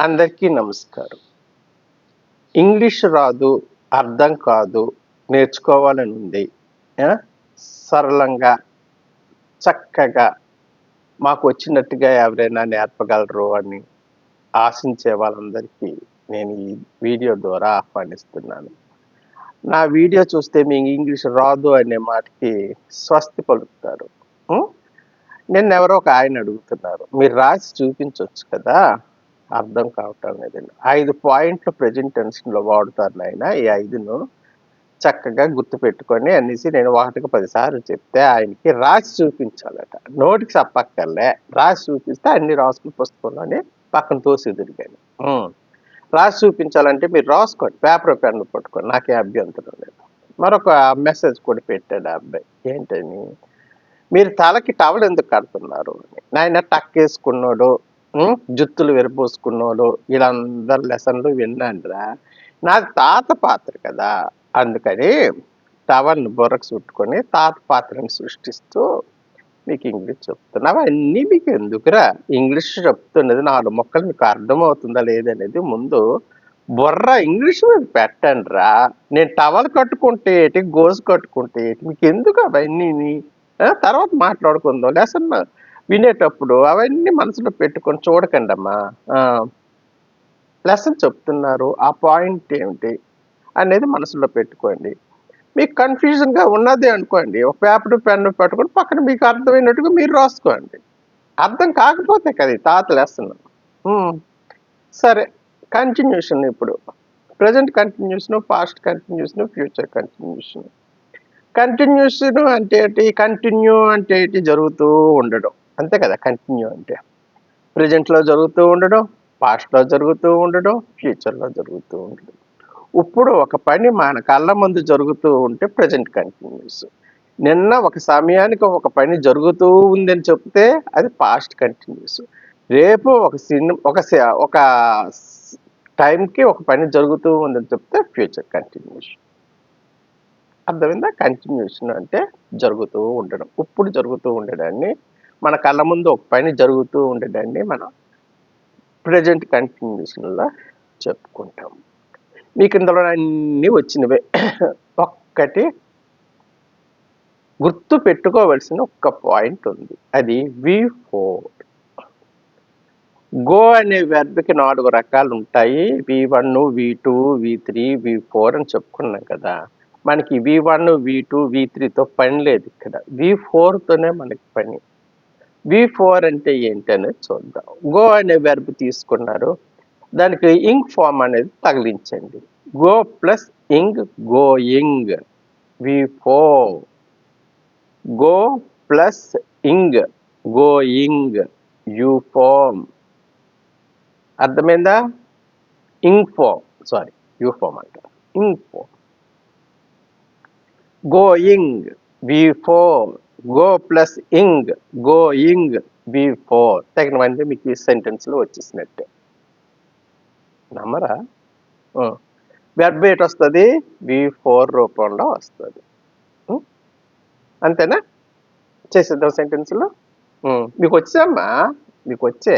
అందరికీ నమస్కారం. ఇంగ్లీష్ రాదు అర్థం కాదు నేర్చుకోవాలని ఉంది సరళంగా చక్కగా మాకు వచ్చినట్టుగా ఎవరైనా నేర్పగలరు అని ఆశించే వాళ్ళందరికీ నేను ఈ వీడియో ద్వారా ఆహ్వానిస్తున్నాను. నా వీడియో చూస్తే మీకు ఇంగ్లీష్ రాదు అనే మాటకి స్వస్తి పలుకుతారు. నిన్న ఎవరో ఒక ఆయన అడుగుతున్నారు. మీరు రాసి చూపించవచ్చు కదా? అర్థం కావటం లేదండి. ఐదు పాయింట్లు ప్రజెంట్ టెన్షన్లో వాడుతారు నాయన ఈ ఐదును చక్కగా గుర్తు పెట్టుకొని అనేసి నేను ఒకటికి పదిసార్లు చెప్తే ఆయనకి రాసి చూపించాలట. నోటికి చెప్పక్కర్లే. రాసి చూపిస్తే అన్ని రాసుకుని పుస్తకంలోనే పక్కన తోసి తిరిగాను రాసి చూపించాలంటే మీరు రాసుకోండి. పేపర్ పెన్ను పట్టుకోండి నాకే అభ్యంతరం లేదు. మరొక మెసేజ్ కూడా పెట్టాడు ఆ అబ్బాయి. ఏంటని? మీరు తలకి టవల్ ఎందుకు కడుతున్నారు అని. నాయన టక్ వేసుకున్నాడు. జుత్తులు విరపోసుకున్నాడు వీళ్ళందరు లెసన్లు విన్నానురా. నాకు తాత పాత్ర కదా అందుకని టవల్ని బుర్రకు చుట్టుకొని తాత పాత్రని సృష్టిస్తూ మీకు ఇంగ్లీష్ చెప్తున్నావు అవన్నీ మీకు ఎందుకురా? ఇంగ్లీష్ చెప్తున్నది నాలుగు మొక్కలు మీకు అర్థమవుతుందా లేదనేది ముందు బుర్ర ఇంగ్లీష్ మీద పెట్టండి రా నేను టవల్ కట్టుకుంటే ఏంటి గోజు కట్టుకుంటే ఏంటి మీకు ఎందుకు అవన్నీ? తర్వాత మాట్లాడుకుందాం. లెసన్ వినేటప్పుడు అవన్నీ మనసులో పెట్టుకొని చూడకండి అమ్మా లెసన్ చెప్తున్నారు. ఆ పాయింట్ ఏమిటి అనేది మనసులో పెట్టుకోండి. మీకు కన్ఫ్యూజన్గా ఉన్నది అనుకోండి. ఒక పేపర్ పెన్ను పెట్టుకొని పక్కన మీకు అర్థమైనట్టుగా మీరు రాసుకోండి. అర్థం కాకపోతే కదా తాత లెసన్. సరే కంటిన్యూషన్ ఇప్పుడు. Present continuation past continuation future continuation. Continuation అంటే ఏంటి? కంటిన్యూ అంటే ఏంటి? జరుగుతూ ఉండడం. అంతే కదా కంటిన్యూ అంటే. ప్రజెంట్లో జరుగుతూ ఉండడం పాస్ట్లో జరుగుతూ ఉండడం ఫ్యూచర్లో జరుగుతూ ఉండడం. ఇప్పుడు ఒక పని మన కళ్ళ ముందు జరుగుతూ ఉంటే ప్రజెంట్ కంటిన్యూస్ నిన్న ఒక సమయానికి ఒక పని జరుగుతూ ఉందని చెప్తే అది పాస్ట్ కంటిన్యూస్ రేపు ఒక సినిమా ఒక ఒక టైంకి ఒక పని జరుగుతూ ఉందని చెప్తే ఫ్యూచర్ కంటిన్యూషన్ అర్థమైందా? కంటిన్యూషన్ అంటే జరుగుతూ ఉండడం. ఇప్పుడు జరుగుతూ ఉండడాన్ని మన కళ్ళ ముందు ఒక పని జరుగుతూ ఉండదండి. మనం ప్రజెంట్ కంటిన్యూషన్లో చెప్పుకుంటాం. మీకు ఇందులో అన్నీ వచ్చినవే. ఒక్కటి గుర్తు పెట్టుకోవలసిన ఒక్క పాయింట్ ఉంది. అది వి ఫోర్. గో అనే వెర్బ్కి నాలుగు రకాలు ఉంటాయి. V one V two V three V four అని చెప్పుకున్నాం కదా. మనకి వి వన్ వి టూ వి త్రీతో పని లేదు ఇక్కడ. వి ఫోర్తోనే మనకి పని. వి ఫోర్ అంటే ఏంటి అనేది చూద్దాం. గో అనే వెర్బ్ తీసుకున్నారు. దానికి ఇంగ్ ఫామ్ అనేది తగిలించండి. Go plus ing going V four go plus ing going U form అర్థమైందా? Ing form sorry U form అంటారు. Ing form going V four go plus ing go ing before తగిన తగినవన్నీ మీకు ఈ సెంటెన్స్లో వచ్చేసినట్టే. నమ్మరా? వెర్బ్ ఎట్ వస్తుంది? వి ఫోర్ రూపంలో వస్తుంది. అంతేనా? చేసేద్దాం సెంటెన్స్లో మీకు వచ్చామ్మా మీకు వచ్చే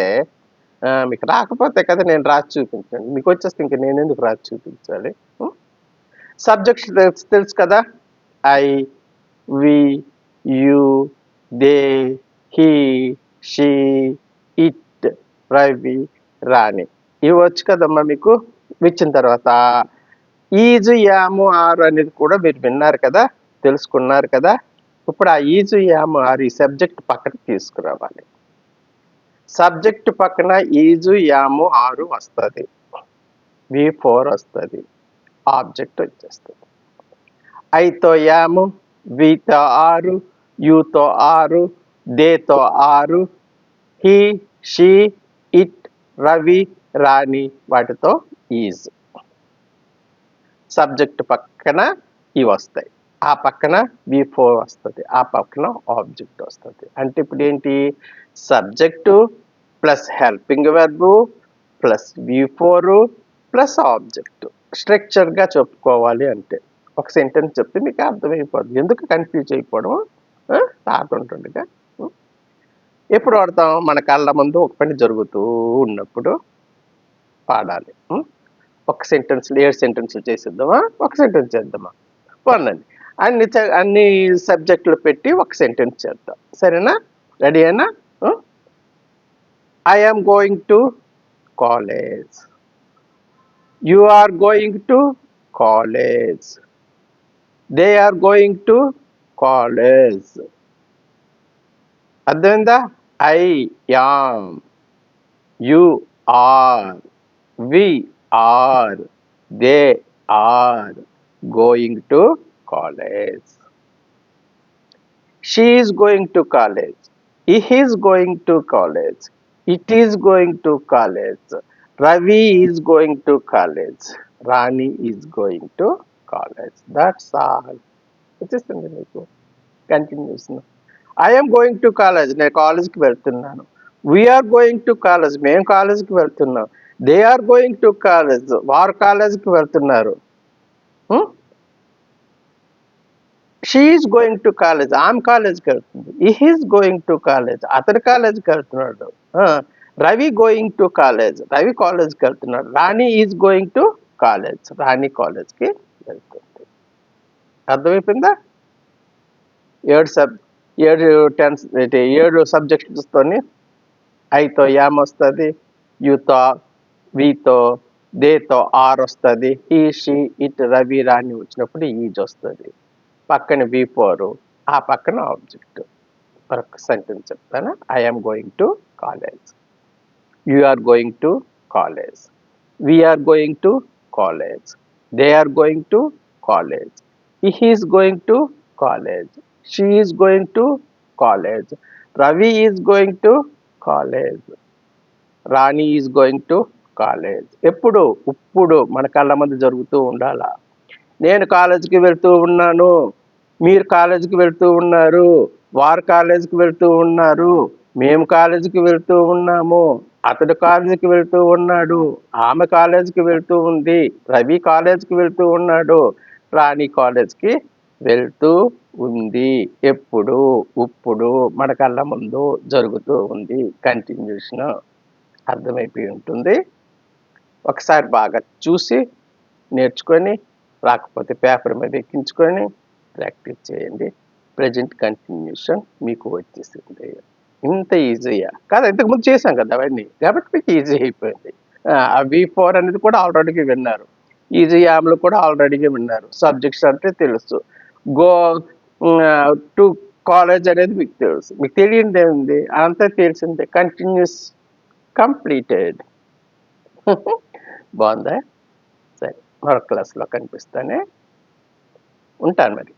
మీకు రాకపోతే కదా నేను రాసి చూపించండి మీకు వచ్చేస్తే ఇంక నేను ఎందుకు రాసి చూపించాలి? సబ్జెక్ట్స్ తెలుసు కదా? I we you they he she it Ravi Rani ఇవి వచ్చు కదమ్మా మీకు ఇచ్చిన తర్వాత. ఈజు యాము ఆరు అనేది కూడా మీరు విన్నారు కదా తెలుసుకున్నారు కదా. ఇప్పుడు ఆ ఈజు యాము ఆరు ఈ సబ్జెక్ట్ పక్కన తీసుకురావాలి. సబ్జెక్ట్ పక్కన ఈజు యాము ఆరు వస్తుంది. వి ఫోర్ వస్తుంది. ఆబ్జెక్ట్ వచ్చేస్తుంది. ఐతో యాము వీతో ఆరు యూతో ఆరు దేతో ఆరు he she it Ravi Rani వాటితో ఈజ్. సబ్జెక్ట్ పక్కన ఇవి వస్తాయి. ఆ పక్కన వి ఫోర్ వస్తుంది. ఆ పక్కన ఆబ్జెక్ట్ వస్తుంది. అంటే ఇప్పుడు ఏంటి? Subject plus helping verb plus V four plus object. స్ట్రక్చర్గా చెప్పుకోవాలి అంటే. ఒక సెంటెన్స్ చెప్తే మీకు అర్థమైపోతుంది ఎందుకు కన్ఫ్యూజ్ అయిపోవడం ఆ? ఉంటుండగా ఎప్పుడు వాడతాం మన కళ్ళ ముందు ఒక పని జరుగుతూ ఉన్నప్పుడు పాడాలి. ఒక సెంటెన్స్ ఏడు సెంటెన్స్లు చేసేద్దామా? ఒక సెంటెన్స్ చేద్దామా? పోనండి అన్ని అన్ని సబ్జెక్టులు పెట్టి ఒక సెంటెన్స్ చేద్దాం. సరేనా? రెడీ అయినా I am going to college you are going to college they are going to college ಆದ್ದರಿಂದ I am, you are, we are, they are going to college. she is going to college. He is going to college. It is going to college. Ravi is going to college. Rani is going to college. That's all. It is continuation I'm going to college నేను కాలేజ్కి వెళ్తున్నాను. We are going to college మేము కాలేజ్కి వెళ్తున్నాం. They are going to college వారు కాలేజ్కి వెళ్తున్నారు. She is going to college ఆమె కాలేజ్కి వెళ్తుంది. ఈస్ గోయింగ్ టు కాలేజ్ అతని కాలేజ్కి వెళ్తున్నాడు. Ravi going to college Ravi కాలేజ్కి వెళ్తున్నాడు. Rani is going to college Rani కాలేజ్కి వెళ్తుంది. అర్థమైపోయిందా? ఏడు సబ్ ఏడు టెన్స్ ఏడు సబ్జెక్ట్స్తోని ఐతో యామ్ వస్తుంది యూతో వీతో దేతో ఆర్ వస్తుంది ఈ షీ ఇట్ రవి రాణి వచ్చినప్పుడు ఈజ్ వస్తుంది. పక్కన వి ఫోర్ ఆ పక్కన ఆబ్జెక్ట్. మరొక సెంటెన్స్ చెప్తాను. I'm going to college you are going to college we are going to college they are going to college is going to college she is going to college Ravi is going to college Rani is going to college ఎప్పుడు ఇప్పుడు మన కళ్ళ ముందు జరుగుతూ ఉండాలా? నేను కాలేజీకి వెళ్తూ ఉన్నాను. మీరు కాలేజీకి వెళ్తూ ఉన్నారు. వారు కాలేజీకి వెళ్తూ ఉన్నారు. మేము కాలేజీకి వెళ్తూ ఉన్నాము. అతడు కాలేజీకి వెళ్తూ ఉన్నాడు. ఆమె కాలేజీకి వెళ్తూ ఉంది. రవి కాలేజీకి వెళ్తూ ఉన్నాడు. రాణి కాలేజ్కి వెళ్తూ ఉంది. ఎప్పుడు ఇప్పుడు మన కళ్ళ ముందు జరుగుతూ ఉంది. కంటిన్యూషన్ అర్థమైపోయి ఉంటుంది. ఒకసారి బాగా చూసి నేర్చుకొని రాకపోతే పేపర్ మీద ఎక్కించుకొని ప్రాక్టీస్ చేయండి. ప్రజెంట్ కంటిన్యూషన్ మీకు వచ్చేసింది. ఇంత ఈజీయా? కాదు ఇంతకుముందు చేశాం కదా అవన్నీ. కాబట్టి మీకు ఈజీ అయిపోయింది. వి ఫోర్ అనేది కూడా ఆల్రెడీగా విన్నారు. ఈజీ యామ్లు కూడా ఆల్రెడీగా విన్నారు. సబ్జెక్ట్స్ అంటే తెలుసు. గో టు కాలేజ్ అనేది మీకు తెలుసు. మీకు తెలియదే ఉంది. అంతా తెలిసిందే. కంటిన్యూస్ కంప్లీటెడ్ బాగుందా? సరే మరొక క్లాస్లో కనిపిస్తానే ఉంటాను మరి.